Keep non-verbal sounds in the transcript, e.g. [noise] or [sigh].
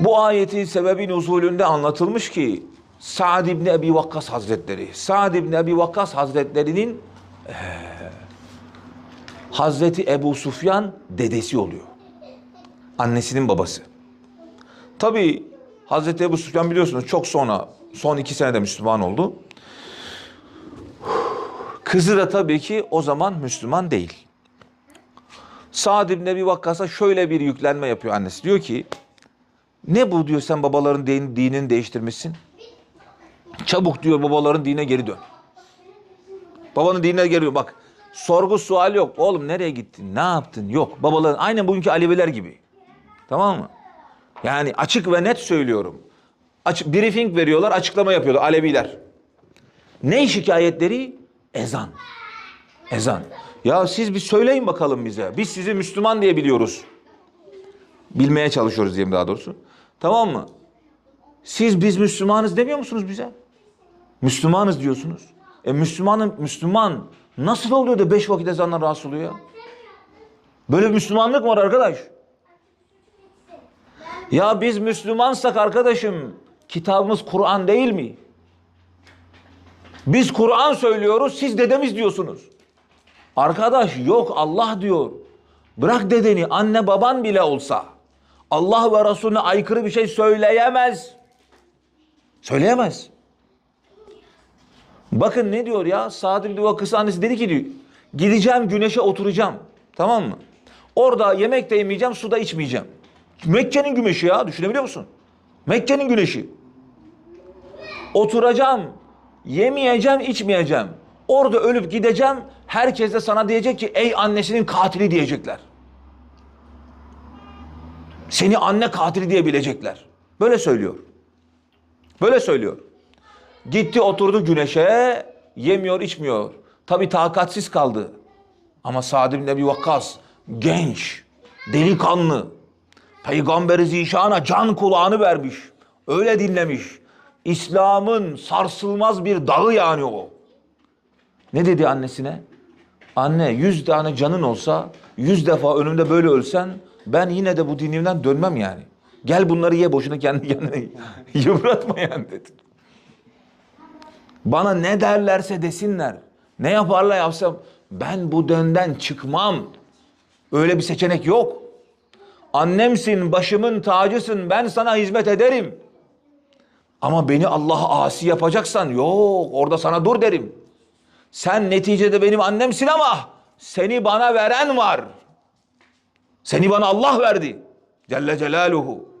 Bu ayetin sebebin usulünde anlatılmış ki Sa'd ibn Ebi Vakkas Hazretleri, Sa'd ibn Ebi Vakkas Hazretleri'nin eee, Hazreti Ebu Sufyan dedesi oluyor. Annesinin babası. Tabi Hazreti Ebu Sufyan biliyorsunuz çok sonra, son iki senede Müslüman oldu. Kızı da tabii ki o zaman Müslüman değil. Sa'd ibn Ebi Vakkas'a şöyle bir yüklenme yapıyor annesi. Diyor ki ne bu diyor sen babaların din, dinini değiştirmişsin. Çabuk diyor babaların dinine geri dön. Babanın dinine geri dön. Bak sorgu sual yok. Oğlum nereye gittin? Ne yaptın? Yok. Babaların aynen bugünkü Aleviler gibi. Tamam mı? Yani açık ve net söylüyorum. Açık, briefing veriyorlar, açıklama yapıyorlar Aleviler. Ne şikayetleri? Ezan. Ezan. Ya siz bir söyleyin bakalım bize. Biz sizi Müslüman diye biliyoruz. Bilmeye çalışıyoruz diyeyim daha doğrusu. Tamam mı? Siz biz Müslümanız demiyor musunuz bize? Müslümanız diyorsunuz. E Müslümanın Müslüman nasıl oluyor da beş vakit ezandan rahatsız oluyor? Böyle bir Müslümanlık var arkadaş. Ya biz Müslümansak arkadaşım kitabımız Kur'an değil mi? Biz Kur'an söylüyoruz siz dedemiz diyorsunuz. Arkadaş yok Allah diyor. Bırak dedeni anne baban bile olsa Allah ve Resulüne aykırı bir şey söyleyemez. Söyleyemez. Bakın ne diyor ya Sa'd ibn Vakkas'ın annesi dedi ki diyor, gideceğim güneşe oturacağım tamam mı? Orada yemek de yemeyeceğim su da içmeyeceğim. Mekke'nin güneşi ya düşünebiliyor musun? Mekke'nin güneşi. Oturacağım, yemeyeceğim, içmeyeceğim. Orada ölüp gideceğim. Herkes de sana diyecek ki ey annesinin katili diyecekler. Seni anne katili diye bilecekler. Böyle söylüyor. Böyle söylüyor. Gitti oturdu güneşe, yemiyor içmiyor. Tabi takatsiz kaldı. Ama Sa'd ibn Ebi Vakkas genç, delikanlı. Peygamberi Zişan'a can kulağını vermiş. Öyle dinlemiş. İslam'ın sarsılmaz bir dağı yani o. Ne dedi annesine? Anne yüz tane canın olsa, yüz defa önümde böyle ölsen ben yine de bu dinimden dönmem yani. Gel bunları ye boşuna kendi kendine [laughs] yıpratma yani dedi. Bana ne derlerse desinler. Ne yaparlar yapsam ben bu dönden çıkmam. Öyle bir seçenek yok. Annemsin, başımın tacısın, ben sana hizmet ederim. Ama beni Allah'a asi yapacaksan yok orada sana dur derim. Sen neticede benim annemsin ama seni bana veren var. Seni bana Allah verdi. Celle Celaluhu.